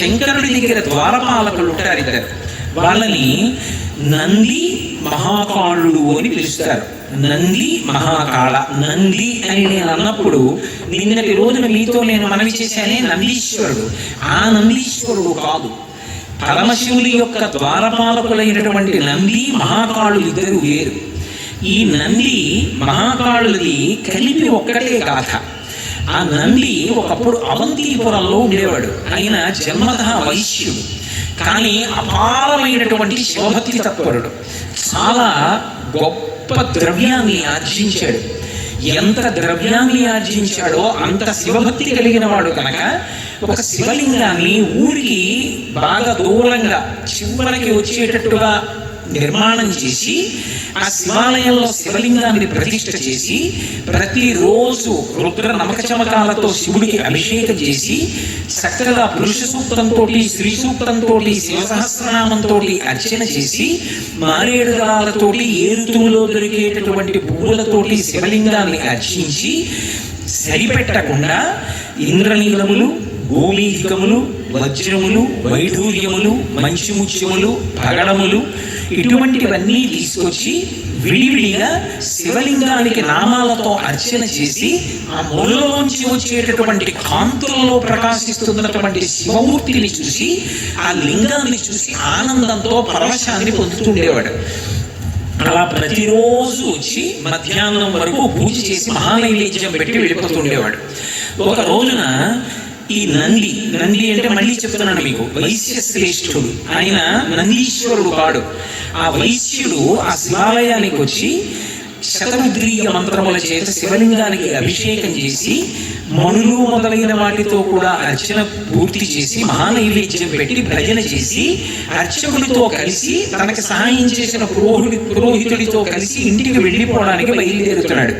శంకరుడి దగ్గర ద్వారపాలకులు ఉంటారు ఇద్దరు వాళ్ళని నంది మహాకాళుడు అని పిలుస్తారు. నంది మహాకాళ. నంది అని నేను అన్నప్పుడు నిన్నటి రోజున మీతో నేను మనవి చేశానే నందీశ్వరుడు. ఆ నందీశ్వరుడు కాదు. పరమశివుని యొక్క ద్వారపాలకులైనటువంటి నంది మహాకాళులు ఇద్దరు వేరు. ఈ నంది మహాకాళులది కలిపి ఒక్కటే గాథ. ఆ నంది ఒకప్పుడు అవంతిపురంలో ఉండేవాడు. ఆయన జన్మత వైశ్యుడు. కానీ అపారమైనటువంటి శివభక్తి తత్పరుడు. చాలా గొప్ప ద్రవ్యాన్ని ఆర్జించాడు. ఎంత ద్రవ్యాన్ని ఆర్జించాడో అంత శివభక్తి కలిగిన వాడు కనుక ఒక శివలింగాన్ని ఊరికి బాగా దూరంగా చివరికి వచ్చేటట్టుగా నిర్మాణం చేసి ఆ శివాలయంలో శివలింగాన్ని ప్రతిష్ఠ చేసి ప్రతిరోజు రుద్ర నమక చమకాలతో శివుడికి అభిషేకం చేసి చక్కగా పురుష సూక్తంతో స్త్రీ సూక్తంతో శివ సహస్రనామంతో అర్చన చేసి మారేడు దళాలతోటి ఏ ఋతువులో దొరికేటటువంటి పువ్వులతోటి శివలింగాన్ని అర్చించి సరిపెట్టకుండా ఇంద్రనీలములు గోమీధికములు వజ్రములు వైఢూర్యములు మంచిముత్యములు పగడములు ఇటువంటివన్నీ తీసుకొచ్చి విడివిడిగా శివలింగానికి నామాలతో అర్చన చేసి ఆ మూలలోంచి వచ్చేటటువంటి కాంతులలో ప్రకాశిస్తున్నటువంటి శివమూర్తిని చూసి ఆ లింగాన్ని చూసి ఆనందంతో పరవశాన్ని పొందుతుండేవాడు అలా ప్రతిరోజు వచ్చి మధ్యాహ్నం వరకు పూజ చేసి మహానైవేద్యం పెట్టి వెళ్ళిపోతుండేవాడు ఒక రోజున ఈ నంది నంది అంటే మళ్ళీ చెప్తున్నాను మీకు వైశ్య శ్రేష్ఠుడు. ఆయన నందీశ్వరుడు కాడు. ఆ వైశ్యుడు ఆ శివాలయానికి వచ్చి శతరుద్రీయ మంత్రముల చేత శివలింగానికి అభిషేకం చేసి మనులు మొదలైన వాటితో కూడా అర్చన పూర్తి చేసి మహానైవేద్యం పెట్టి భజన చేసి అర్చకుడితో కలిసి తనకి సహాయం చేసిన పురోహితుడి పురోహితుడితో కలిసి ఇంటికి వెళ్ళిపోవడానికి బయలుదేరుతున్నాడు.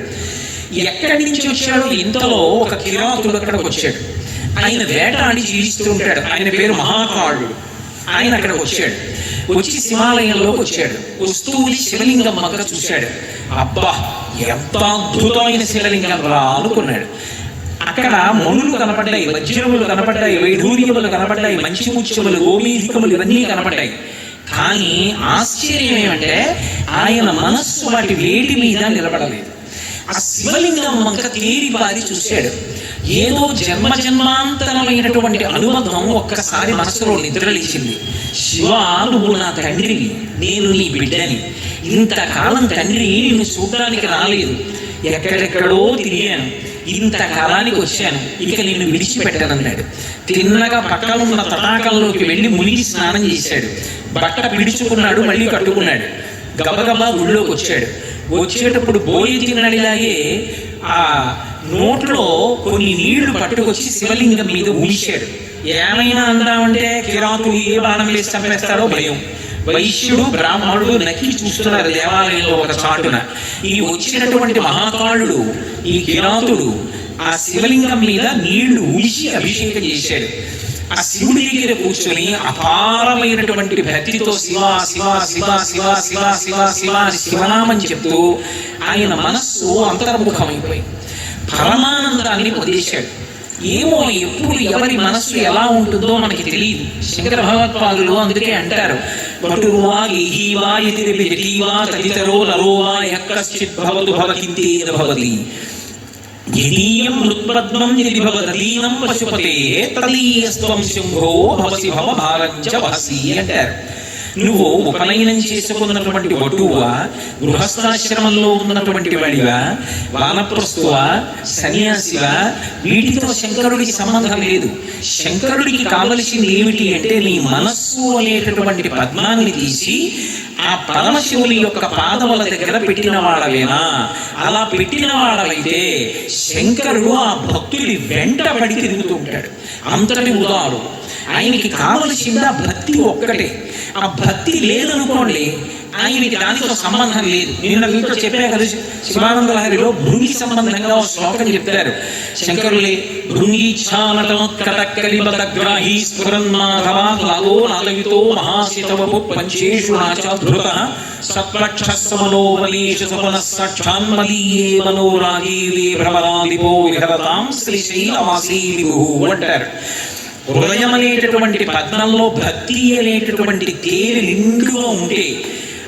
ఎక్కడి నుంచి వచ్చాడు ఇంతలో ఒక కిరాతుడు అక్కడికి వచ్చాడు. ఆయన వేటాడి జీవిస్తూ ఉంటాడు. ఆయన పేరు మహాకాళుడు ఆయన అక్కడికి వచ్చాడు. వచ్చి శివాలయంలోకి వచ్చాడు. వస్తూ శివలింగం మగ్గ చూశాడు. అబ్బా ఎంత అద్భుతమైన శివలింగం రా అనుకున్నాడు. అక్కడ మణులు కనపడ్డాయి వజ్రములు కనపడ్డాయి వైఢూర్యములు కనపడ్డాయి మంచి ముత్యములు గోమీధికములు ఇవన్నీ కనపడ్డాయి. కానీ ఆశ్చర్యం ఏమంటే ఆయన మనస్సు వాటి వేటి మీద నిలబడలేదు. ఆ శివలింగం వంక తేరిపారి చూశాడు. ఏదో జన్మ జన్మాంతరమైనటువంటి అనుబంధం ఒక్కసారి మనసులో నిద్రలేచింది. శివ నువ్వు నా తండ్రివి నేను నీ బిడ్డని. ఇంతకాలం తండ్రి నిన్ను చూడడానికి రాలేదు. ఎక్కడెక్కడో తిరిగాను. ఇంతకాలానికి వచ్చాను. ఇక నిన్ను విడిచిపెట్టానన్నాడు. తిన్నగా పక్కన ఉన్న తటాకంలోకి వెళ్ళి మునిగి స్నానం చేశాడు. బట్ట పిడుచుకున్నాడు మళ్ళీ కట్టుకున్నాడు. గబగబా ఊళ్ళోకి వచ్చాడు. వచ్చేటప్పుడు బోయి తినడిలాగే ఆ నోట్లో కొన్ని నీళ్ళు పట్టుకొచ్చి శివలింగం మీద ఊశాడు ఏమైనా అందామంటే కిరాతులు ఏ బాణం వేసి చంపేస్తాడో భయం. వైశ్యుడు బ్రాహ్మణుడు నక్కి చూస్తున్నారు దేవాలయంలో ఒక చాటున. ఈ వచ్చినటువంటి మహాకాళుడు ఈ కిరాతుడు ఆ శివలింగం మీద నీళ్ళు ఊసి అభిషేకం చేశాడు. ఆ శివుడి దగ్గర కూర్చొని అపారమైనటువంటి భక్తితో శివ శివ శివ శివ శివ శివ శివ అని శివనామని చెప్తూ ఆయన మనస్సు అంతర్ముఖమైపోయింది. పరమానందాన్ని పొందేశాడు ఏమో ఎప్పుడు ఎవరి మనస్సు ఎలా ఉంటుందో మనకి తెలియదు. శంకర భగవత్పాదులు అందుకే అంటారు పటువా ఏహీవా ఎతిరిపి జటీవా తదితరో నరోవా యక్కశ్చిత్ భవతు భవకింతేన భవతి. ద్వితీయం మృత్పద్మం యది భవదీనం పశుపతే తదీయస్వం శంభో భవసి భవ భారంచ వహసి అంటారు నువ్వు ఉపనయనం చేసుకున్నటువంటి వటువా గృహస్థాశ్రమంలో ఉన్నటువంటి వాడివా వానప్రస్తువా సన్యాసివా వీటితో శంకరుడికి సంబంధం లేదు। శంకరుడికి కావలసింది ఏమిటి అంటే నీ మనస్సు అనేటటువంటి పద్మాన్ని తీసి ఆ పరమశివుని యొక్క పాదముల దగ్గర పెట్టిన వాడవేనా? అలా పెట్టిన వాడవైతే శంకరుడు ఆ భక్తుడి వెంట పడి తిరుగుతూ ఉంటాడు. అంతటి ఉదారు ఆయనకి కావలసింది ఆ భక్తి ఒక్కటే. ఆ భక్తి లేదనుకోండి ఆయనకి దానితో సంబంధం లేదు. నిన్న మీతో చెప్పే కదా శివానంద లహరిలో భృంగి సంబంధంగా ఒక శ్లోకం చెప్తారు శంకరులే భృంగీచ్ఛానటోత్కటక్కలిబతగ్రాహీ స్ఫురన్మాధవా లాగో నాలవితో మహాశితవపు పంచేషు నాచాధృత సత్పక్ష సపన భ్రమరాదిపో విహరతాం శ్రీశైలవాసీ విభు అంటారు. హృదయం అనేటటువంటి పద్మంలో భక్తి అనేటటువంటి తేలి నిండుగా ఉంటే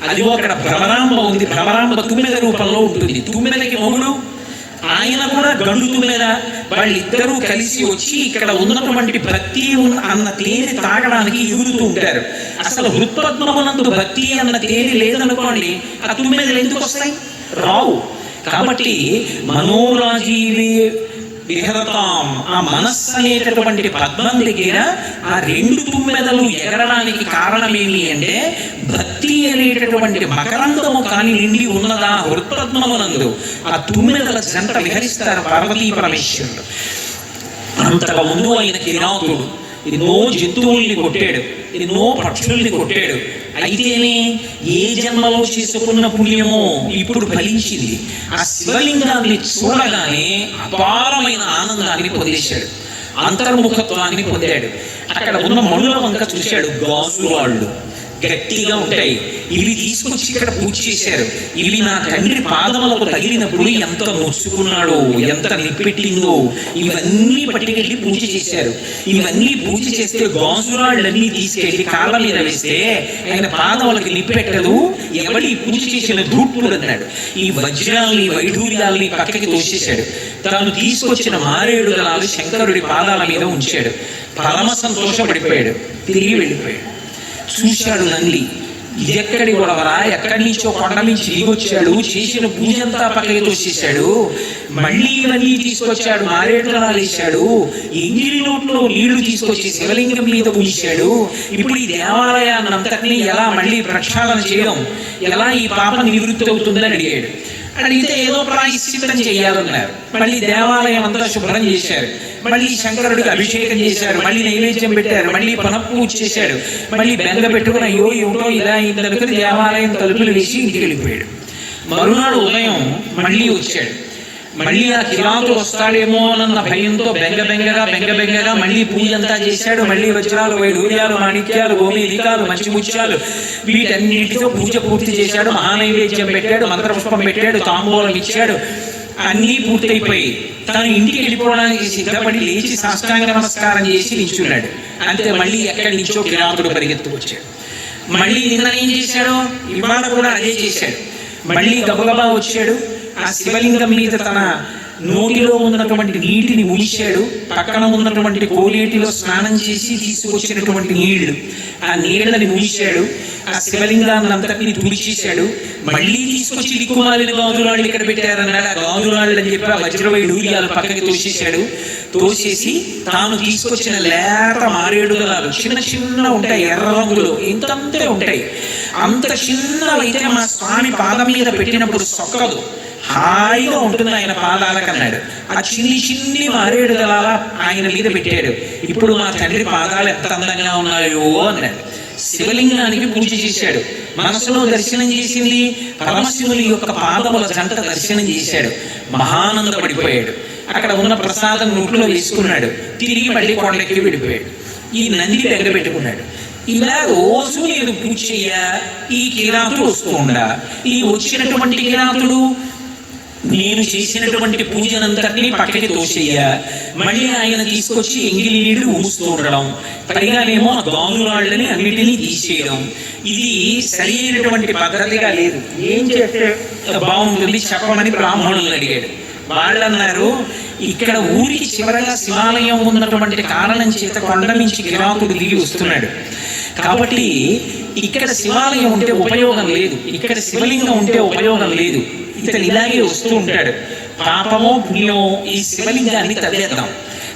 అదిగో అక్కడ భ్రమరాంబ ఉంది. భ్రమరాంబ తుమ్మెద రూపంలో ఉంటుంది. తుమ్మెదకి మొగుడు ఆయన కూడా గండు తుమ్మెద. వాళ్ళిద్దరూ కలిసి వచ్చి ఇక్కడ ఉన్నటువంటి భక్తి అన్న తేనె తాగడానికి ఎగురుతూ ఉంటారు. అసలు హృత్పద్మమునందు భక్తి అన్న తేనె లేదనుకోండి ఆ తుమ్మెదలు ఎందుకు వస్తాయి? రావు. కాబట్టి మనోరాజీవే విహరతాం ఆ మనస్సు అనేటటువంటి పద్మం దగ్గర ఆ రెండు తుమ్మెదలు ఎగరడానికి కారణమేమి అంటే భక్తి అనేటటువంటి మకరంగము కాని నిండి ఉన్నదా హృత్పద్మమునందు ఆ తుమ్మెదల జంట విహరిస్తారు పార్వతీ పరమేశ్వరుడు. అంతకు ముందు ఆయన కిరాతుడు ఎన్నో జంతువుల్ని కొట్టాడు ఎన్నో పక్షుల్ని కొట్టాడు. అయితేనే ఏ జన్మలో చేసుకున్న పుణ్యమో ఇప్పుడు ఫలించింది. ఆ శివలింగాన్ని చూడగానే అపారమైన ఆనందాన్ని పొందేశాడు. అంతర్ముఖత్వాన్ని పొందాడు. అక్కడ ఉన్న మనుల వంక చూశాడు గాజు వాళ్ళు గట్టిగా ఉంటాయి. ఇవి తీసుకొచ్చి ఇక్కడ పూజ చేశారు. ఇవి నా తండ్రి పాదములకు తగిలినప్పుడు ఎంత నొచ్చుకున్నాడో ఎంత నిప్పెట్టిందో. ఇవన్నీ పట్టుకెళ్ళి పూజ చేశారు. ఇవన్నీ పూజ చేస్తే గాజురాళ్ళన్నీ తీసుకెళ్ళి కాళ్ళ మీద వేస్తే ఆయన పాదములకు నిప్పెట్టదు. ఎవడి పూజ చేసిన ధూర్తుడు అన్నాడు ఈ వజ్రాల్ని వైఢూర్యాల్ని పక్కకి తోసేశాడు. తాను తీసుకొచ్చిన మారేడు దళాలు శంకరుడి పాదాల మీద ఉంచాడు. పరమ సంతోషపడిపోయాడు. తిరిగి వెళ్ళిపోయాడు. చూశాడు నంది ఇదెక్కడి గొడవరా? ఎక్కడి నుంచో కొండ నుంచి దిగొచ్చాడు చేసిన పూజంతా పక్కకి తోసేశాడు. మళ్ళీ ఇవన్నీ తీసుకొచ్చాడు. మారేడుదలాలు వేశాడు ఎంగిలి నోట్లో నీళ్ళు తీసుకొచ్చి శివలింగం మీద పూజాడు ఇప్పుడు ఈ దేవాలయాన్ని అంతటినీ ఎలా మళ్ళీ ప్రక్షాళన చేయడం? ఎలా ఈ పాప నివృత్తి అవుతుందని అడిగాడు. అడిగితే ఏదో ప్రాయశ్చిత్తం చేయాలన్నారు మళ్ళీ దేవాలయం అంతా శుభ్రం చేశారు. మళ్ళీ శంకరుడికి అభిషేకం చేశారు. మళ్ళీ నైవేద్యం పెట్టారు. మళ్ళీ పునఃపూజ చేశాడు. మళ్ళీ బెంగ పెట్టుకుని అయ్యో ఏమిటో ఇలా అయిందనుకుని దేవాలయం తలుపులు వేసి ఇంటికి వెళ్ళిపోయాడు మరునాడు ఉదయం మళ్ళీ వచ్చాడు. మళ్ళీ ఆ కిరాతు వస్తాడేమో అన్న భయంతో బెంగ బెంగగా బెంగ బెంగగా మళ్ళీ పూజ అంతా చేశాడు. మళ్ళీ వజ్రాలు వైడూర్యాలు మాణిక్యాలు గోమేధికాలు మంచి ముత్యాలు వీటన్నిటితో పూజ పూర్తి చేశాడు. మహానైవేద్యం పెట్టాడు మంత్రపుష్పం పెట్టాడు తాంబూలం ఇచ్చాడు. అన్నీ పూర్తయిపోయి తను ఇంటికి వెళ్ళిపోవడానికి సిద్ధపడి లేచి సాష్టాంగ నమస్కారం చేసి నిల్చున్నాడు. అంతే మళ్ళీ ఎక్కడి నుంచో కిరాతుడు పరిగెత్తుకొచ్చాడు మళ్ళీ నిన్న ఏం చేశాడు ఇవాళ కూడా అదే చేశాడు. మళ్ళీ గబగబా వచ్చాడు. ఆ శివలింగం మీద తన నోటిలో ఉన్నటువంటి నీటిని ఉంచాడు పక్కన ఉన్నటువంటి కోలేటిలో స్నానం చేసి తీసుకొచ్చినటువంటి నీళ్ళు. ఆ నీళ్ళని ఉంచాడు ఆ శివలింగాన్ని అంతటిని తుడిచేశాడు. మళ్ళీ తీసుకొచ్చి దిక్కుమాలిన గాజురాళ్ళు ఇక్కడ పెట్టారన్నాడు. ఆ గాజురాళ్ళు అని చెప్పి ఆ వజ్రవైడు అలా పక్కకి తోసేశాడు. తోసేసి తాను తీసుకొచ్చిన లేత మారేడుదలాలు చిన్న చిన్న ఉంటాయి ఎర్ర రంగులో. ఇంతంతే ఉంటాయి. అంత చిన్నవైతే మా స్వామి పాదం మీద పెట్టినప్పుడు సొక్కదు. హాయిగా ఉంటుంది ఆయన పాదాలకు అన్నాడు ఆ చిన్ని చిన్ని మారేడు దళాల ఆయన మీద పెట్టాడు. ఇప్పుడు మా తండ్రి పాదాలు ఎంత అందంగా ఉన్నాయో అన్నాడు. శివలింగానికి పూజ చేశాడు. మనసులో దర్శనం చేసింది పరమశివుని యొక్క పాదముల జంట దర్శనం చేశాడు. మహానందపడిపోయాడు. అక్కడ ఉన్న ప్రసాదం నోట్లో వేసుకున్నాడు. తిరిగి మళ్ళీ కొండకి వెళ్ళిపోయాడు. ఈ నంది దగ్గర పెట్టుకున్నాడు. ఇలా రోజు నేను పూజ చెయ్య ఈ కిరాతుడు వస్తూ ఉండా. ఈ వచ్చినటువంటి కిరాతుడు నేను చేసినటువంటి పూజనంతటినీ పక్కకి తోసేయ మళ్ళీ ఆయన తీసుకొచ్చి ఎంగిలి నీళ్ళు ఊస్తూ ఉండడం. పైగానేమో ఆ గాజురాళ్ళని అన్నిటినీ తీసేయడం. ఇది సరైనటువంటి పద్ధతిగా లేదు. ఏం చేస్తే? బాగుంటుంది చెప్పమని బ్రాహ్మణులను అడిగాడు. వాళ్ళు అన్నారు ఇక్కడ ఊరికి చివరగా శివాలయం ఉన్నటువంటి కారణం చేత కొండ నుంచి కిరాతుడు దిగి వస్తున్నాడు. కాబట్టి ఇక్కడ శివాలయం ఉంటే ఉపయోగం లేదు. ఇక్కడ శివలింగం ఉంటే ఉపయోగం లేదు. ఇతను ఇలాగే వస్తూ ఉంటాడు. పాపమో పుణ్యమో ఈ శివలింగాన్ని తవ్వేద్దాం.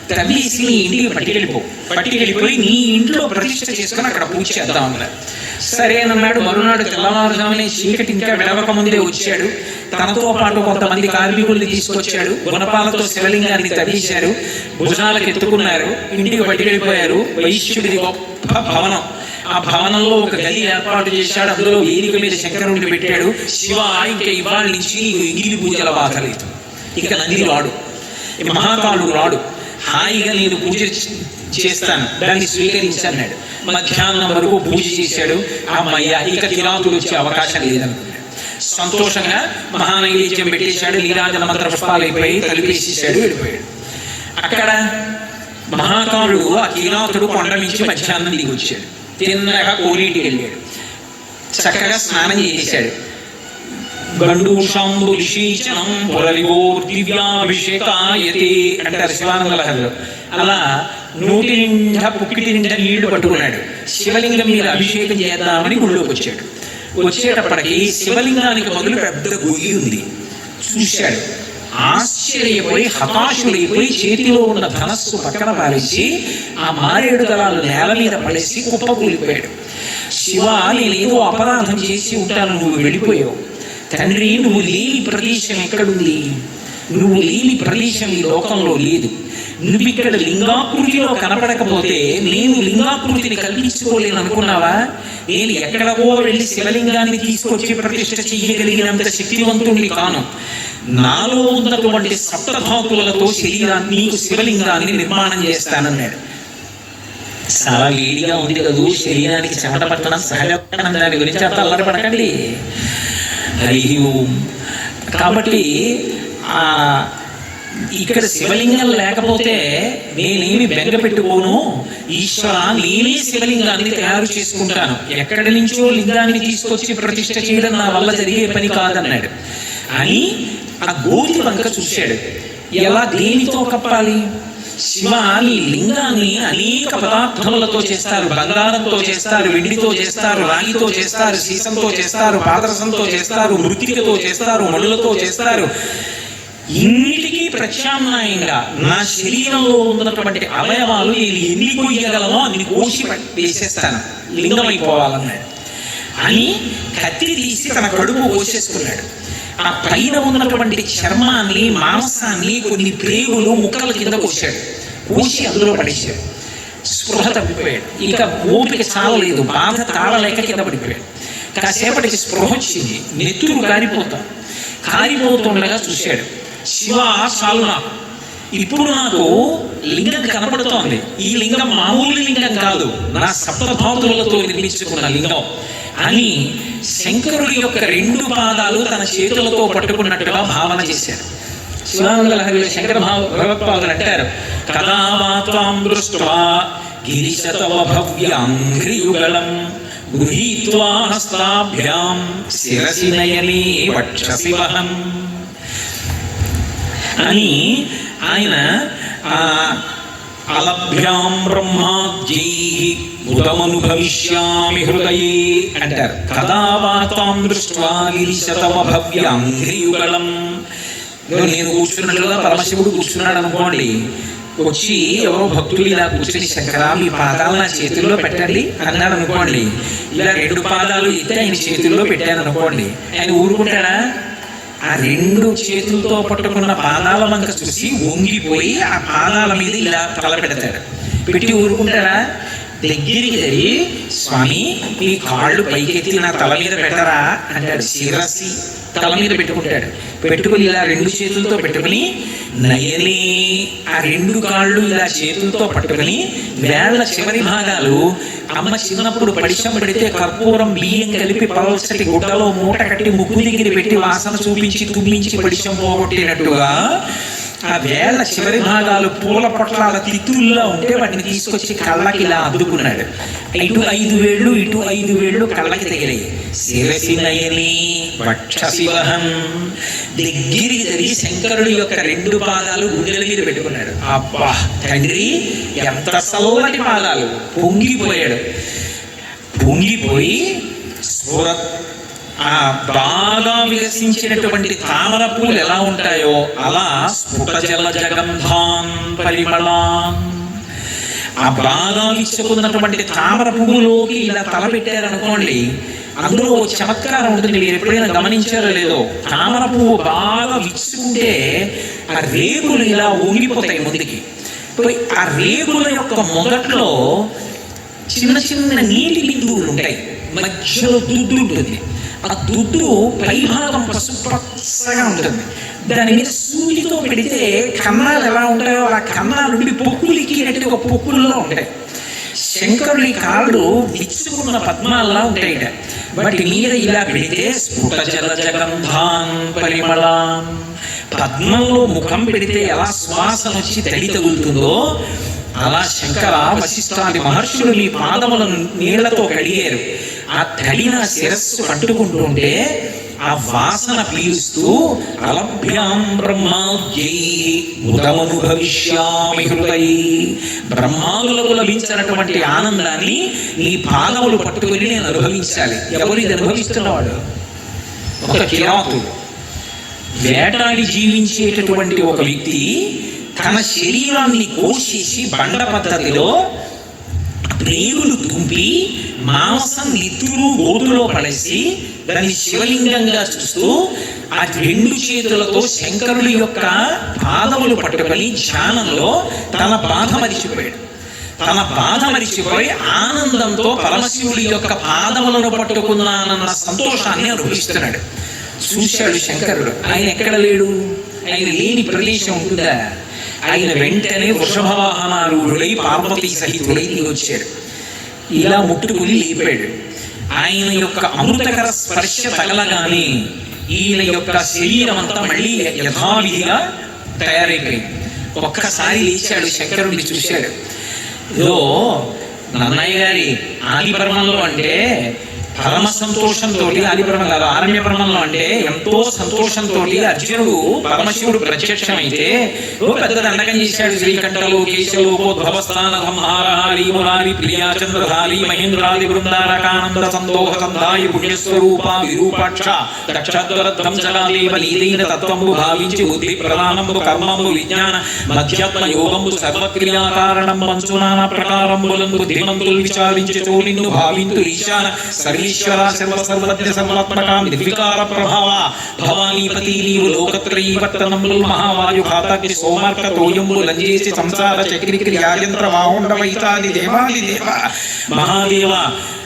తవ్వేసి నీ ఇంటికి పట్టుకెళ్ళిపో. పట్టుకెళ్ళిపోయి నీ ఇంట్లో ప్రతిష్ట చేసుకుని అక్కడ పూజ చేద్దాం అన్నారు సరే అన్నాడు. మరునాడు తెల్లవారుజామునే చీకటి ఇంకా వెడవక ముందే వచ్చాడు. తనతో పాటు కొంతమంది కార్మికుల్ని తీసుకొచ్చాడు. గుణపాలతో శివలింగాన్ని తవ్వేశారు. భుజాలకు ఎత్తుకున్నారు ఇంటికి పట్టుకెళ్ళిపోయారు. వైశ్యుడిది గొప్ప భవనం. ఆ భవనంలో ఒక గది ఏర్పాటు చేశాడు. అందులో వేదిక మీద శంకరుడిని పెట్టాడు. శివ ఇంకా ఇవాళ నుంచి నీకు ఎంగిలి పూజల బాధ లేదు. ఇక నంది రాడు మహాకాలుడు రాడు హాయిగా నేను పూజ చేస్తాను. దాన్ని స్వీకరించన్నాడు మధ్యాహ్నం వరకు పూజ చేశాడు. అమ్మయ్య ఇక కిరాతులు వచ్చే అవకాశం లేదనుకున్నాడు. సంతోషంగా మహానైవేద్యం పెట్టేశాడు. నీరాజన మంత్ర పుష్పాలు అయిపోయి తలిపేసేసాడు. వెళ్ళిపోయాడు. అక్కడ మహాకాలుడు ఆ కీనాథుడు కొండ నుంచి మధ్యాహ్నం దిగి వచ్చాడు. తిన్నగా కోనేటికి వెళ్ళాడు. చక్కగా స్నానం చేశాడు. గండూషాంబు ఋషీచనం పురరివోర్ దివ్యాభిషేకాయతే అంటారు శివానంద లహరిలో అలా నూటి నిండా పుక్కిటి నిండా నీళ్ళు పట్టుకున్నాడు. శివలింగం మీద అభిషేకం చేద్దామని గుళ్ళోకి వచ్చాడు. వచ్చేటప్పటికి శివలింగానికి మొదలు పెద్ద గొయ్యి ఉంది. చూశాడు. ఆశ్చర్యపోయి హతాశుడైపోయి చేతిలో ఉన్న ధనస్సు పక్కన పారేసి ఆ మారేడు దళాలు నేల మీద పడేసి కుప్పకూలిపోయాడు. శివ నేనేదో అపరాధం చేసి ఉంటాను నువ్వు వెళ్ళిపోయావు. తండ్రి నువ్వు లేని ప్రదేశం ఎక్కడుంది? నువ్వు లేని ప్రదేశం ఈ లోకంలో లేదు. నువ్వు ఇక్కడ లింగాకృతిలో కనపడకపోతే నేను లింగాకృతిని కల్పించుకోలేను అనుకున్నావా నేను ఎక్కడకో వెళ్ళి శివలింగాన్ని తీసుకొచ్చి ప్రతిష్ట చెయ్యగలిగినంత శక్తివంతుణ్ణి కాను. నాలో ఉన్నటువంటి సప్తధాతులతో శరీరాన్ని నీకు శివలింగాన్ని నిర్మాణం చేస్తానన్నాడు. చాలా వేడిగా ఉంది కదూ శరీరానికి చెమట పట్టడం సహజం దాని గురించి అంత అల్లరి పడకండి హరి ఓం. కాబట్టి ఇక్కడ శివలింగం లేకపోతే నేనేమి బెంగ పెట్టుకోను? ఈశ్వర నేనే శివలింగాన్ని తయారు చేసుకుంటాను. ఎక్కడి నుంచో లింగాన్ని తీసుకొచ్చి ప్రతిష్ట చేయడం నా వల్ల జరిగే పని కాదన్నాడు. అని ఆ గోతి వంక చూశాడు. ఎలా దేనితో కప్పాలి? శివ నీ లింగాన్ని అనేక పదార్థములతో చేస్తారు. బంగారంతో చేస్తారు వెండితో చేస్తారు రాగితో చేస్తారు సీసంతో చేస్తారు పాదరసంతో చేస్తారు మృతికతో చేస్తారు మణులతో చేస్తారు. ఇన్నిటికీ ప్రత్యామ్నాయంగా నా శరీరంలో ఉన్నటువంటి అవయవాలు నేను ఎన్ని కొయ్యగలనో అన్ని కోసి వేసేస్తాను. లింగమైపోవాలన్నాడు. అని కత్తి తీసి తన కడుపు కోసేసుకున్నాడు ఆ పైన ఉన్నటువంటి చర్మాన్ని మాంసాన్ని కొన్ని ప్రేగులు ముక్కల కింద కోసాడు కోసి అందులో పడేశాడు. స్పృహ తప్పిపోయాడు. ఇంకా ఓపిక చాలలేదు. బాధ తాళలేక కింద పడిపోయాడు. కాసేపటికి స్పృహ వచ్చింది. నెత్తురు కారిపోతాం కారిపోతుండగా చూశాడు. శివ సాలునా ఇప్పుడు నాకు లింగం కనపడుతోంది. ఈ లింగం మామూలు లింగం కాదు. నా సప్తధాతులతో నిర్మించుకున్న లింగం. అని శంకరుడి యొక్క రెండు పాదాలు తన చేతులతో పట్టుకున్నట్టుగా భావన చేశారు. శివానంద లహరిలో శంకర భావ భగవత్పాదులు అంటారు కదా మాత్వాం దృష్ట్వా గిరిశతవ భవ్యాంఘ్రియుగళం గృహీత్వా హస్తాభ్యాం శిరసి నయనే వక్షసి వహం. అని ఆయన అలభ్యాం బ్రహ్మాద్యై ఉదమనుభవిష్యామి హృదయే అంటారు కదా వాతాం దృష్ట్వా గిరిశతమ భవ్యాంఘ్రియుగళం ఇదిగో నేను కూర్చున్నట్లుగా పరమశివుడు కూర్చున్నాడు అనుకోండి. వచ్చి ఎవరో భక్తులు ఇలా కూర్చుని శంకరా మీ పాదాలు నా చేతుల్లో పెట్టండి అన్నాడు అనుకోండి. ఇలా రెండు పాదాలు ఎత్తి ఆయన చేతుల్లో పెట్టాను అనుకోండి. ఆయన ఊరుకుంటాడా? ఆ రెండు చేతులతో పట్టుకున్న పాదాల వంక చూసి వంగిపోయి ఆ పాదాల మీద ఇలా తల పెడతాడు. పెట్టి ఊరుకుంటాడా? దగ్గరికి జరిగి స్వామి ఈ కాళ్ళు పైకెత్తి నా తల మీద పెట్టరా? అంటాడు శిరసి తల మీద పెట్టుకుంటాడు. పెట్టుకుని ఇలా రెండు చేతులతో పెట్టుకుని నయని ఆ రెండు కాళ్ళు ఇలా చేతులతో పట్టుకుని వేళ్ళ చివరి భాగాలు అమ్మ చిన్నప్పుడు పడిశం పెడితే కర్పూరం బియ్యం కలిపి పలసటి గుడ్డలో మూట కట్టి ముక్కు దగ్గర పెట్టి వాసన చూపించి తుమ్మించి పడిశం పోగొట్టినట్టుగా ఆ వేళ్ళ చివరి భాగాలు పూల పొట్లాల తిత్తుల్లో ఉంటే వాటిని తీసుకొచ్చి కళ్ళకి ఇలా అద్దుకున్నాడు. ఇటు ఐదు వేళ్ళు ఇటు ఐదు వేళ్ళు కళ్ళకి తగిలాయి. శిరసి నయని వక్షశివహం. దగ్గరికి జరిగి శంకరుడి యొక్క రెండు పాదాలు గుండెల మీద పెట్టుకున్నాడు. అబ్బా తండ్రి ఎంత చల్లటి పాదాలు. పొంగిపోయాడు. పొంగిపోయి సూరత్ ఆ బాగా వికసించినటువంటి తామర పూలు ఎలా ఉంటాయో అలా స్ఫుట జల జగంధాన్ పరిమళాన్ ఆ బాగా విచ్చుకున్నటువంటి తామర పువ్వులోకి ఇలా తల పెట్టారనుకోండి అందులో ఓ చమత్కారం ఉంటుంది మీరు ఎప్పుడైనా గమనించారో లేదో. తామర పువ్వు బాగా విచ్చుకుంటే ఆ రేకులు ఇలా ఊగిపోతాయి ముందుకి. ఆ రేకుల యొక్క మొదట్లో చిన్న చిన్న నీటి బిందువులు ఉంటాయి. మధ్యలో దుద్దు ఉంటుంది. ఆ దుడ్డు పైభాగం పసుపచ్చగా ఉంటుంది. దాని మీద సూదితో పెడితే కన్నాలు ఎలా ఉంటాయో ఆ కన్నాలు నుండి పొక్కులు ఎక్కినట్టుగా పొక్కుల్లో ఉంటాయి. శంకరుని కాళ్ళు విచ్చుకున్న పద్మాల్లా ఉంటాయిట. వాటి మీద ఇలా పెడితే స్ఫుట జల జగంధాన్ పరిమళాం. పద్మంలో ముఖం పెడితే ఎలా శ్వాస వచ్చి తడి తగులుతుందో అలా శంకర వశిష్ఠాది మహర్షులు నీ పాదములను నీళ్ళతో కడిగారు. ఆ తడిన శిరస్సు పట్టుకుంటుంటే ఆ వాసన పీలుస్తూ అలభ్యాం బ్రహ్మాద్యై ఉదమనుభవిష్యామి హృదయ. బ్రహ్మాదులకు లభించినటువంటి ఆనందాన్ని నీ పాదములు పట్టుకుని నేను అనుభవించాలి. ఎవరు ఇది అనుభవిస్తున్నవాడు? ఒక కిరాతుడు. వేటాడి జీవించేటటువంటి ఒక వ్యక్తి తన శరీరాన్ని కోషేసి బండ పద్ధతిలో ప్రేగులు తుంపి మాంసం నిత్తులు గోతులో పడేసి దాన్ని శివలింగంగా చూస్తూ ఆ రెండు చేతులతో శంకరుడి యొక్క పాదములు పట్టుకొని ధ్యానంలో తన బాధ మరిచిపోయాడు. తన బాధ మరిచిపోయి ఆనందంతో పరమశివుడి యొక్క పాదములను పట్టుకున్నానన్న సంతోషాన్ని అనుభవిస్తున్నాడు. చూశాడు శంకరుడు. ఆయన ఎక్కడ లేడు? ఆయన లేని ప్రదేశం ఉంటుందా? ఆయన వెంటనే వృషభవాహనారూఢుడై పార్వతీ సహితుడై దిగి వచ్చాడు ఇలా ముట్టుకుని లేపాడు. ఆయన యొక్క అమృతకర స్పర్శ తగలగానే ఈయన యొక్క శరీరం అంతా మళ్ళీ యథావిధిగా తయారైపోయింది. ఒక్కసారి లేచాడు శంకరుడిని చూశాడు. ఇదో నన్నయ్య గారి ఆదిపర్మంలో అంటే పరమ సంతోషంతో ఆది పర్వం కాదు ఆరణ్య పర్వంలో అంటే ఎంతో సంతోషంతో అర్జునుడు పరమశివుడు ప్రత్యక్షమైతే ఓ పెద్ద దండకం చేశాడు శ్రీకంఠలు కేశలు ఉద్భవస్థాన సంహారహారి మురారి ప్రియా చంద్రధారి మహేంద్రాది బృందారకానంద సందోహ సంధాయి పుణ్యస్వరూప విరూపాక్ష దక్షద్వరద్ధం జలాదేవ లీలైన తత్వము భావించి బుద్ధి ప్రధానము కర్మము విజ్ఞాన మధ్యాత్మ యోగము సర్వక్రియా కారణం మంచునాన ప్రకారములను బుద్ధిమంతులు విచారించి చోనిన్ను భావింతు ఈశాన సర్వీశ్వర సర్వ సర్వజ్ఞ నిర్వికార ప్రభావ భవానీపతి నీవు లోకత్రయీవర్తనములు మహావాయు ఘాతాగ్ని సోమార్క తోయంబు లంజేసి సంసార చక్రి క్రియాయంత్ర వాహుండ వైతాది దేవాది దేవ మహాదేవ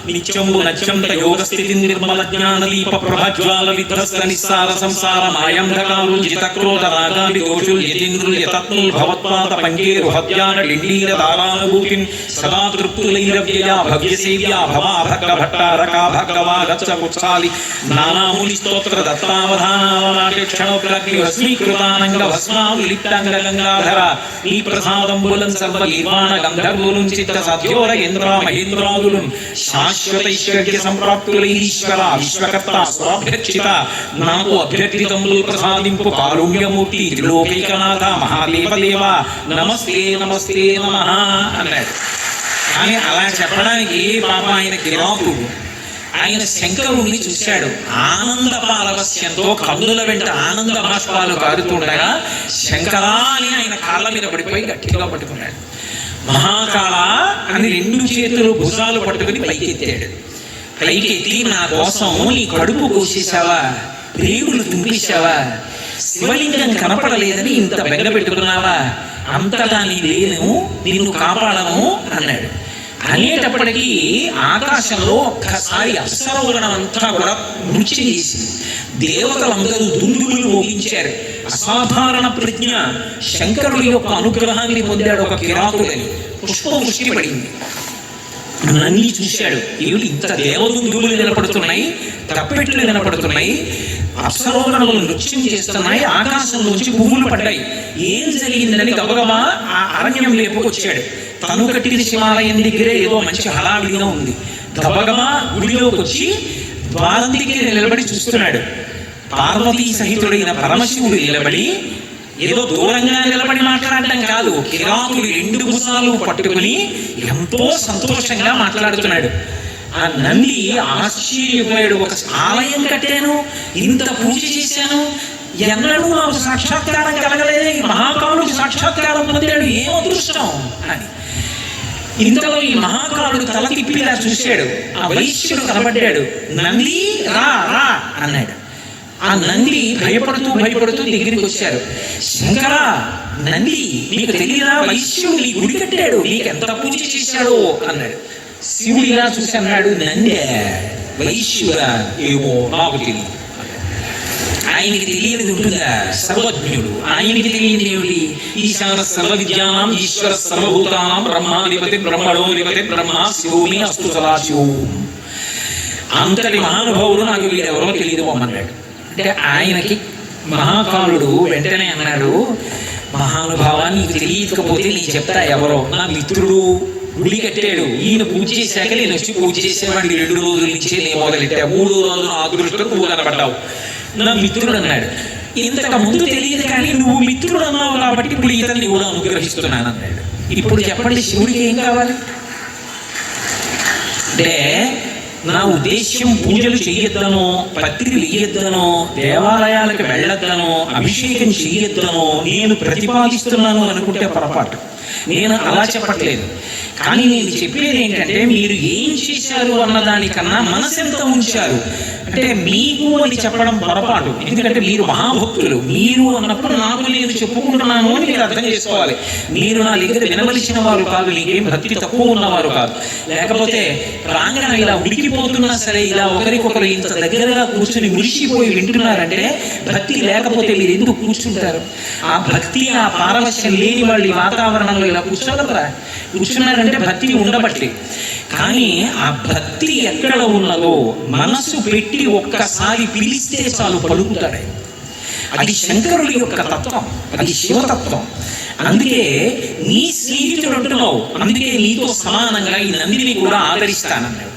నిత్యంబు నత్యంత యోగ స్థితి నిర్మల జ్ఞాన దీప ప్రభజ్వాల విధ్వస్త నిస్సార సంసార మాయంధకాలు జితక్రోధ రాగాది దోషులు యతీంద్రులు యతత్నులు భవత్పాద పంకేరు హత్యాన డిండీర దారానుభూతిన్ సదా తృప్తులైర వ్యయ భవ్య సేవ్య భవా భక్త భట్టారక భగవా గచ్చ కుత్సాలి నానాముని స్తోత్ర దత్తావధానావనాటి క్షణోగ్రగ్ని భస్మీకృతానంగ భస్మా విలిప్తాంగ గంగాధర ఈ ప్రసాదంబులం సర్వ నిర్వాణ గంధర్వులుం చిత్త సత్యోర ఇంద్ర మహేంద్రాదులుం శాశ్వత ఐశ్వర్య సంప్రాప్తులైన ఈశ్వర విశ్వకర్త స్వాభ్యక్షిత నాకు అభ్యర్థితములు ప్రసాదింపు కారుణ్యమూర్తి త్రిలోకైకనాథ మహాదేవదేవ నమస్తే నమస్తే నమ అన్నాడు. కానీ అలా చెప్పడానికి పాప ఆయన కిరాతుడు ఆయన శంకరుణ్ణి చూశాడు. ఆనంద పారవస్యంతో కన్నుల వెంట ఆనంద భాష్పాలు కారుతుండగా శంకరా అని ఆయన కాళ్ళ మీద పడిపోయి గట్టిగా పట్టుకున్నాడు మహాకాళ అని రెండు చేతులు భుజాలు పట్టుకుని పైకెత్తాడు. పైకెత్తి నా కోసం నీ కడుపు కోసేసావా రేగులు తుంపేశావా? శివలింగం కనపడలేదని ఇంత బెంగ పెట్టుకున్నావా? అంతటా నీ లేను నిన్ను కాపాడను అన్నాడు. అనేటప్పటికీ ఆకాశంలో ఒక్కసారి అప్సరవరణం అంతా కూడా నృత్యం చేసింది దేవతలందరూ దుందులు మోగించారు అసాధారణ ప్రజ్ఞ శంకరుడి యొక్క అనుగ్రహాన్ని పొందాడు ఒక కిరాతుడని. పుష్పవృష్టి పడింది అన్నీ చూశాడు. ఏమిటి? ఇంత దేవదుందులు నిలబడుతున్నాయి తప్పెట్లు నిలబడుతున్నాయి అప్సరోగణములు నృత్యం చేస్తున్నాయి ఆకాశంలోంచి పువ్వులు పడ్డాయి. ఏం జరిగిందని గబగబా ఆ అరణ్యం లేపుకొచ్చాడు తను కట్టిన శివాలయం దగ్గరే ఏదో మంచి హడావిడిగా ఉంది. దబగమా గుడిలోకి వచ్చి ద్వారం దగ్గర నిలబడి చూస్తున్నాడు. పార్వతీ సహితుడైన పరమశివుడు నిలబడి ఏదో దూరంగా నిలబడి మాట్లాడటం కాదు కిరాతుడు రెండు భుజాలు పట్టుకుని ఎంతో సంతోషంగా మాట్లాడుతున్నాడు. ఆ నంది ఆశ్చర్యపోయాడు ఒక ఆలయం కట్టాను ఇంత పూజ చేశాను ఎన్నడూ నాకు సాక్షాత్కారం కలగలేదు ఈ మహాకాలుడు సాక్షాత్కారం పొందాడు ఏం అదృష్టం? అని. ఇంతలో ఈ మహాకాలుడు తల తిప్పిలా చూశాడు. ఆ వైశ్యుడు కనబడ్డాడు. నంది రా రా అన్నాడు. ఆ నంది భయపడుతూ భయపడుతూ దగ్గరికి వచ్చారు. శంకర నంది నీకు తెలియదా వైశ్యుడు నీ గుడి కట్టాడు. నీకు ఎంత పూజ చేశాడో? అన్నాడు. శివుడు ఇలా చూసి అన్నాడు నందే వైశ్యుడా ఏమో నాకు తెలియదు ఆయనకి తెలియనిది ఉంటుందా? సర్వజ్ఞుడు. ఆయనకి తెలియనిది ఏమిటి? ఈశాన సర్వ విద్యానాం ఈశ్వర సర్వభూతానాం బ్రహ్మాధిపతి బ్రహ్మణోధిపతి బ్రహ్మ శివోమి అస్తు సదాశివు. అంతటి మహానుభావుడు నాకు వీడెవరో తెలియదు అన్నాడు. అంటే ఆయనకి మహాకాలుడు వెంటనే అన్నాడు మహానుభావాన్ని నీకు తెలియకపోతే నేను చెప్తా ఎవరో. నా మిత్రుడు గుడి కట్టాడు. ఈయన పూజ చేశాక నేను వచ్చి పూజ చేసేవాడిని. రెండు రోజుల నుంచి నేను మొదలెట్టా. మూడు రోజులు నా అదృష్టం నువ్వు కనబడ్డావు. నా మిత్రుడు అన్నాడు ఇంతకు ముందు తెలియదు కానీ నువ్వు మిత్రుడు అన్నావు కాబట్టి ఇప్పుడు ఇతన్ని కూడా అనుగ్రహిస్తున్నాను అన్నాడు. ఇప్పుడు చెప్పండి శివుడికి ఏం కావాలి? అంటే నా ఉద్దేశ్యం పూజలు చేయొద్దనో పత్రికలు ఇయ్యొద్దనో దేవాలయాలకు వెళ్ళొద్దనో అభిషేకం చేయొద్దనో నేను ప్రతిపాదిస్తున్నాను అనుకుంటే పొరపాటు. నేను అలా చెప్పట్లేదు. కానీ నేను చెప్పేది ఏంటంటే మీరు ఏం చేశారు అన్న దానికన్నా మనసు ఎంత ఉంచారు? అంటే మీకు అని చెప్పడం పొరపాటు. ఎందుకంటే మీరు మహాభక్తులు. మీరు అన్నప్పుడు నాకు నేను చెప్పుకుంటున్నాను అని మీరు అర్థం చేసుకోవాలి. మీరు నా దగ్గర వినవలసిన వారు కాదు నీకేం భక్తి తక్కువ ఉన్నవారు కాదు. లేకపోతే ప్రాంగణం ఇలా ఉడికిపోతున్నా సరే ఇలా ఒకరికొకరు ఇంత దగ్గరగా కూర్చుని మురిసిపోయి వింటున్నారంటే భక్తి లేకపోతే మీరు ఎందుకు కూర్చుంటారు? ఆ భక్తి ఆ పారవశ్యం లేని వాళ్ళు ఈ వాతావరణంలో వాళ్ళు ఇలా కూర్చోగలరా కూర్చున్నారంటే భక్తి ఉండబట్టి. కానీ ఆ భక్తి ఎక్కడ ఉన్నదో మనసు పెట్టి ఒక్కసారి పిలిస్తే చాలు పలుకుతాడు. అది శంకరుడి యొక్క తత్వం అది శివతత్వం. అందుకే నీ స్నేహితుడు అంటున్నావు అందుకే నీతో సమానంగా ఈ నందిని కూడా ఆదరిస్తానన్నాడు.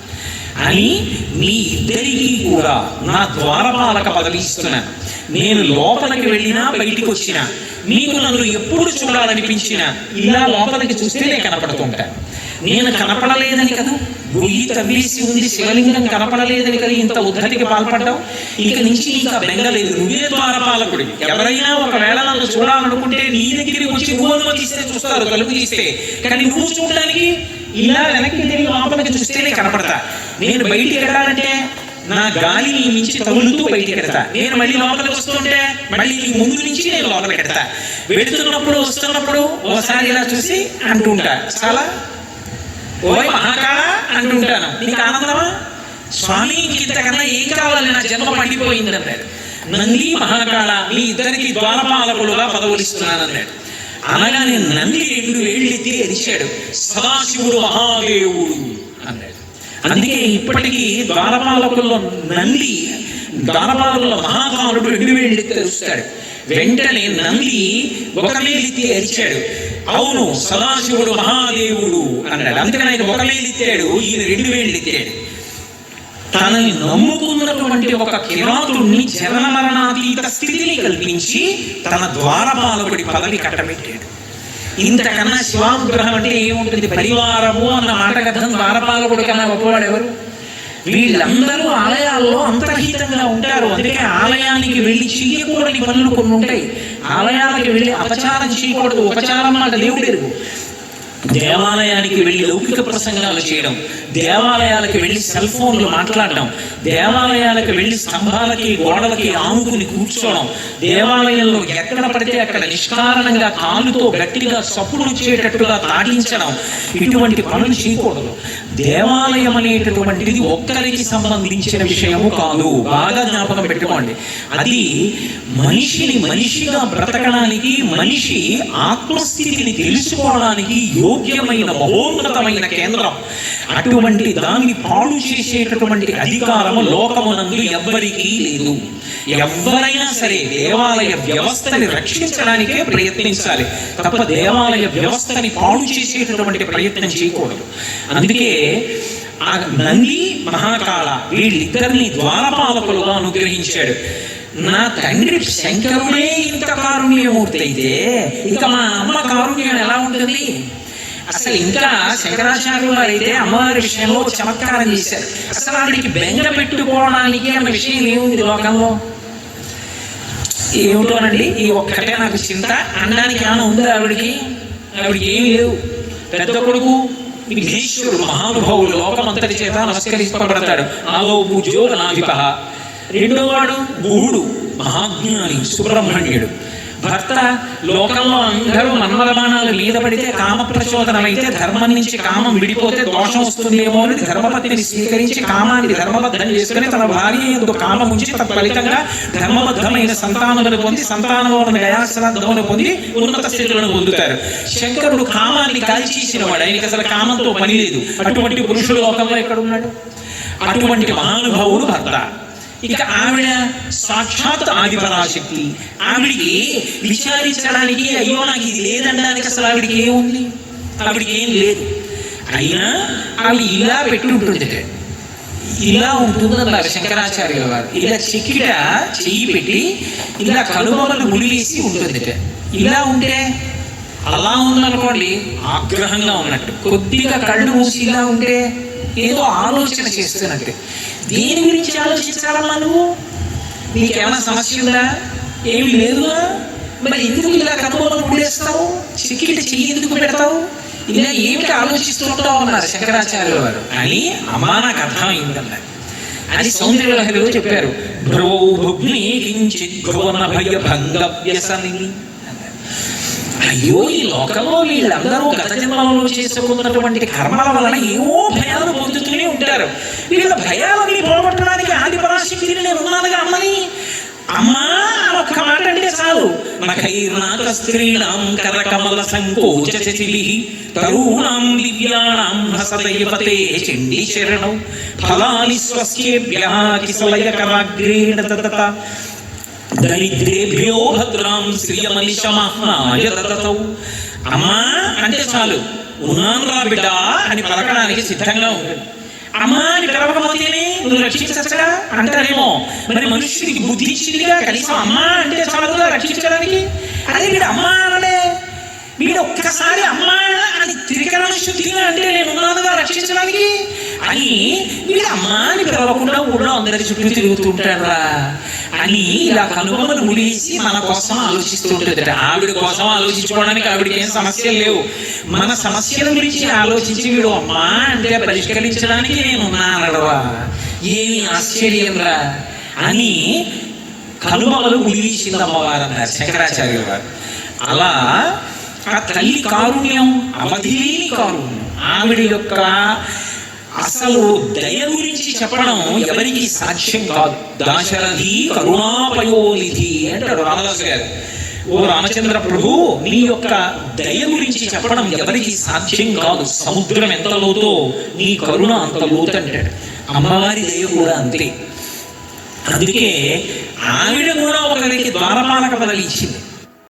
అని మీ ఇద్దరికీ కూడా నా ద్వారపాలక పదవి ఇస్తున్నాను నేను లోపలికి వెళ్ళినా బయటికి వచ్చినా మీకు నన్ను ఎప్పుడు చూడాలనిపించినా ఇలా లోపలికి చూస్తేనే కనపడుతుంటాను నేను కనపడలేదని కదా? గొయ్యి తవ్వేసి ఉంది శివలింగం కనపడలేదని కదా? ఇంత ఉద్ధతికి పాల్పడ్డావు? ఇక నుంచి నీకు ఆ బెంగలేదు నువ్వే ద్వారపాలకుడి. ఎవరైనా ఒకవేళ నన్ను చూడాలనుకుంటే నీ దగ్గరికి వచ్చి నువ్వు అనుమతిస్తే చూస్తారు తలుపు తీస్తే. కానీ నువ్వు చూడడానికి ఇలా వెనక్కి తిరిగి లోపలికి చూస్తేనే కనపడతా. నేను బయటికి వెళ్ళాలంటే నా గాలిని మించి తగులుతూ బయటికి పెడతా నేను మళ్ళీ లోపలికి వస్తుంటే మళ్ళీ ముందు నుంచి నేను లోపలికి పెడతా వెళుతున్నప్పుడు వస్తున్నప్పుడు ఒకసారి ఇలా చూసి అంటుంటా చాలా ఓయ్ మహాకాళ అంటుంటాను నీకు ఆనందమా స్వామి ఇంతకన్నా ఏం కావాలి నా జన్మ పండిపోయింది అన్నాడు నంది మహాకాళ మీ ఇద్దరికి ద్వారపాలకులుగా పదవులిస్తున్నాను అన్నాడు అనగానే నంది రెండు వేళ్ళెత్తి అరిచాడు. సదాశివుడు మహాదేవుడు అన్నాడు. అందుకే ఇప్పటికీ ద్వారపాలకుల్లో నంది ద్వారపాలకుల్లో మహాకాలుడు రెండు వేళ్ళెత్తి అరుస్తాడు వెంటనే నంది ఒక వేలెత్తి అరిచాడు అవును సదాశివుడు మహాదేవుడు అన్నాడు. అందుకని ఆయన ఒక వేలెత్తాడు ఈయన రెండు వేళ్ళు ఎత్తాడు తనని నమ్ముకున్నటువంటి ఒక కిరాతుణ్ణి జనన మరణాతీత స్థితిని కల్పించి తన ద్వారపాలకుడి పదవి కట్టబెట్టాడు. ఇంతకన్నా శివానుగ్రహం అంటే ఏముంటుంది? పరివారము అన్న మాట కథం ద్వారపాలకుడి కన్నా గొప్పవాడు ఎవరు? వీళ్ళందరూ ఆలయాల్లో అంతర్హితంగా ఉంటారు. అందుకే ఆలయానికి వెళ్ళి చేయకూడని పనులు కొన్ని ఉంటాయి. ఆలయాలకు వెళ్ళి అపచారం చేయకూడదు ఉపచారం మాట దేవుడు దేవాలయానికి వెళ్ళి లౌకిక ప్రసంగాలు చేయడం దేవాలయాలకు వెళ్ళి సెల్ ఫోన్లు మాట్లాడడం దేవాలయాలకు వెళ్ళి స్తంభాలకి గోడలకి ఆముకుని కూర్చోవడం దేవాలయంలో ఎక్కడ పడితే అక్కడ నిష్కారణంగా కాలుతో గట్టిగా సప్పుడు వచ్చేటట్టుగా తాటించడం ఇటువంటి పనులు చేయకూడదు. దేవాలయం అనేటటువంటిది ఒక్కరికి సంబంధించిన విషయము కాదు. బాగా జ్ఞాపకం పెట్టుకోండి. అది మనిషిని మనిషిగా బ్రతకడానికి మనిషి ఆత్మస్థితిని తెలుసుకోవడానికి యోగ్యమైన మహోన్నతమైన కేంద్రం. అటువంటి దాన్ని పాడు చేసేటటువంటి అధికారము లోకమునందు ఎవ్వరికీ లేదు. ఎవరైనా సరే దేవాలయ వ్యవస్థని రక్షించడానికే ప్రయత్నించాలి. తప్ప దేవాలయ వ్యవస్థని పాడు చేసేటటువంటి ప్రయత్నం చేయకూడదు. అందుకే ఆ నంది మహాకాళ వీళ్ళిద్దరిని ద్వారపాలకులుగా అనుగ్రహించాడు. నా తండ్రి శంకరుడే ఇంత కారుణ్యమూర్తి అయితే ఇక మా అమ్మ కారుణ్యం ఎలా ఉంటుంది? అసలు ఇంకా శంకరాచార్యులు అయితే అమ్మవారి విషయంలో ఒక చమత్కారం చేశారు. అసలు ఆవిడికి బెంగ పెట్టుకోవడానికి అన్న విషయం ఏముంది లోకంలో ఏమిటోనండి ఈ ఒక్కటే నాకు చింత. అనడానికి ఏమైనా ఉందా ఆవిడికి? ఆవిడికి ఏమి లేవు. పెద్ద కొడుకు విఘ్నేశ్వరుడు మహానుభావుడు లోకమంతటి చేత నమస్కరింపబడతాడు. ఆదో పూజ్యోగ నాధిప రెండో వాడు గుహుడు మహాజ్ఞాని సుబ్రహ్మణ్యుడు. భర్త లోకంలో అందరూ మన్మల బాణాలు మీద పడితే కామ ప్రచోదనమైతే ధర్మం నుంచి కామం విడిపోతే దోషం వస్తుందేమో అని ధర్మపత్నిని స్వీకరించి కామాన్ని ధర్మబద్ధం చేసుకుని తన భార్య ఎందు కామం ఉంచి తత్ఫలితంగా ధర్మబద్ధమైన సంతానమును పొంది సంతానములను గయాశ్రాద్ధమును పొంది ఉన్నత స్థితులను పొందుతారు. శంకరుడు కామాన్ని కాల్చేసిన వాడు ఆయనకి అసలు కామంతో పని లేదు. అటువంటి పురుషుడు లోకంలో ఎక్కడున్నాడు? అటువంటి మహానుభావుడు భర్త. ఇక ఆవిడ సాక్షాత్ ఆదిపరాశక్తి ఆవిడికి విచారించడానికి అయ్యో నాకు ఇది లేదనడానికి అసలు ఆవిడికి ఏముంది ఆవిడికి ఏం లేదు. అయినా ఆవిడ ఇలా పెట్టి ఉంటుంది ఇలా ఉంటుందన్నారు శంకరాచార్యుల వారు. ఇలా చెక్కిట చెయ్యి పెట్టి ఇలా కనుమలు ముడివేసి ఉంటుంది ఇలా ఉంటే అలా ఉందనుకోండి ఆగ్రహంగా ఉన్నట్టు. కొద్దిగా కళ్ళు మూసి ఇలా ఉంటే ఏదో ఆలోచన చేస్తున్నట్టు. దేని గురించి ఆలోచించాలమ్మా నువ్వు? నీకేమైనా సమస్య ఉందా? ఏమి లేదుగా? మరి ఎందుకు ఇలా కనుబొమ్మలు కూడేస్తావు చిక్కిట చెయ్యి ఎందుకు పెడతావు? ఇలా ఏమిటి ఆలోచిస్తుంటావు అన్నారు శంకరాచార్యుల వారు? అని అమ్మా నాకు అర్థమైందన్నారు అది సౌందర్యలహరిలో చెప్పారు. భ్రో భుగ్ని కించిత్ భువన భయ భంగ వ్యసని అయ్యో ఈ లోకంలో వీళ్ళందరూ గత జన్మలలో చేసుకున్నటువంటి కర్మల వలన ఏవో భయాలు పొందుతూనే ఉంటారు. వీళ్ళ భయాలని పోగొట్టడానికి ఆది పరాశక్తిని నేను ఉన్నానుగా అమ్మని. అమ్మా ఒక్క మాట అంటే చాలు. నఖైర్నాథ స్త్రీణాం కరకమల సంకోచ శిలి తరూణాం దివ్యాణాం హసదైవతే చండీ శరణం ఫలాని స్వస్యేభ్యః కిసలయ కరాగ్రేణ తతత దరిద్రేభ్యో భద్రాం శ్రియమనిషమహ్నాయ దతతౌ అమ్మా అంటే చాలు. ఉన్నాను రా బిడ్డ అని పలకడానికి సిద్ధంగా ఉంటుంది అమ్మా అని పిలవకపోతేనే నువ్వు రక్షించచ్చుగా అంటారేమో. మరి మనుష్యుడికి బుద్ధి ఇచ్చిందిగా? కనీసం అమ్మా అంటే చాలుగా రక్షించడానికి? అదే వీడు అమ్మా అనలే. వీడు ఒక్కసారి అమ్మా అని త్రికరణ శుద్ధిగా అంటే నేను ఉన్నానుగా రక్షించడానికి? అని వీడు అమ్మా అని పిలవకుండా అందరి చుట్టూ తిరుగుతుంటారా అని ఇలా కనుగొమలు ముడిసి మన కోసం ఆలోచిస్తుంటుంది ఆవిడ కోసం ఆలోచించుకోవడానికి ఆవిడకి ఏం సమస్యలు లేవు. మన సమస్యల గురించి ఆలోచించి వీడు అమ్మా అంటే పరిష్కరించడానికి నేను అనడవా ఏమి ఆశ్చర్యం రా అని కనుమలు ముడివేసింది అమ్మవారు అన్నారు శంకరాచార్య గారు అలా ఆ తల్లి కారుణ్యం అవధి కారుణ్యం ఆవిడ యొక్క అసలు దయ గురించి చెప్పడం ఎవరికి సాధ్యం కాదు. దాశరథి కరుణాపయోనిధి అంటాడు రామదాసు గారు. ఓ రామచంద్ర ప్రభు నీ యొక్క దయ గురించి చెప్పడం ఎవరికి సాధ్యం కాదు. సముద్రం ఎంత లోతో నీ కరుణ అంత లోతు అంటాడు. అమ్మవారి దయ కూడా అంతే. అందుకే ఆవిడ కూడా ఒకరికి ద్వారపాలక పదవి ఇచ్చింది.